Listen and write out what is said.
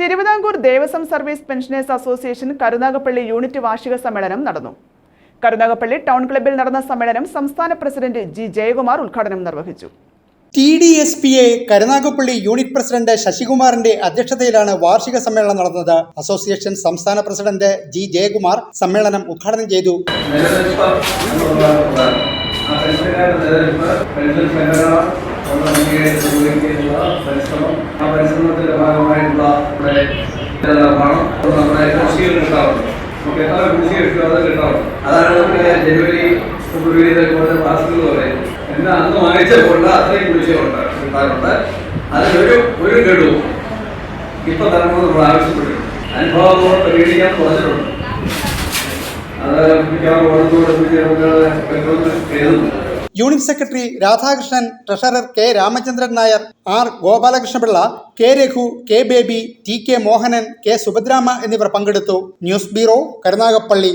Thiruvithamkoor Devaswom service pensioners association Karunagappally unit വാർഷിക സമ്മേളനം നടന്നു. കരുനാഗപ്പള്ളി ടൗൺ ക്ലബ്ബിൽ നടന്ന സമ്മേളനം സംസ്ഥാന പ്രസിഡന്റ് ജി. ജയകുമാർ ഉദ്ഘാടനം നിർവഹിച്ചു. T D S P A Karunagappally unit president ശശികുമാറിന്റെ അധ്യക്ഷതയിലാണ് വാർഷിക സമ്മേളനം നടന്നത്. അസോസിയേഷൻ സംസ്ഥാന പ്രസിഡന്റ് ജി. ജയകുമാർ സമ്മേളനം ഉദ്ഘാടനം ചെയ്തു. പരിശ്രമത്തിന്റെ നമ്മുടെ പണം നമ്മുടെ കൃഷിയിൽ കിട്ടാറുണ്ട്. നമുക്ക് കിട്ടാറുണ്ട്. അതാണ് നമുക്ക് ജനുവരി ഫെബ്രുവരി പോലെ മാസങ്ങൾ പറയും എന്നാൽ അന്ന് വാങ്ങിച്ചുകൊണ്ട് അത്രയും കൃഷി ഉണ്ട് കിട്ടാറുണ്ട്. അതിലൊരു ഒരു ഗഡുവും ഇപ്പൊ തരണമെന്ന് നമ്മൾ ആവശ്യപ്പെട്ടിട്ടുണ്ട് അനുഭവങ്ങളോട് പരിഗണിക്കാൻ പറഞ്ഞിട്ടുണ്ട് അത് മിക്കവാറും ഓണത്തോട് പറ്റുമെന്ന് കരുതുന്നു unit secretary Radhakrishnan treasurer K Ramachandran Nair R Gopalakrishnapillai K Raghu K Baby T K Mohanan K Subhadrama എന്നിവർ പങ്കെടുത്തു. News bureau Karunagappally.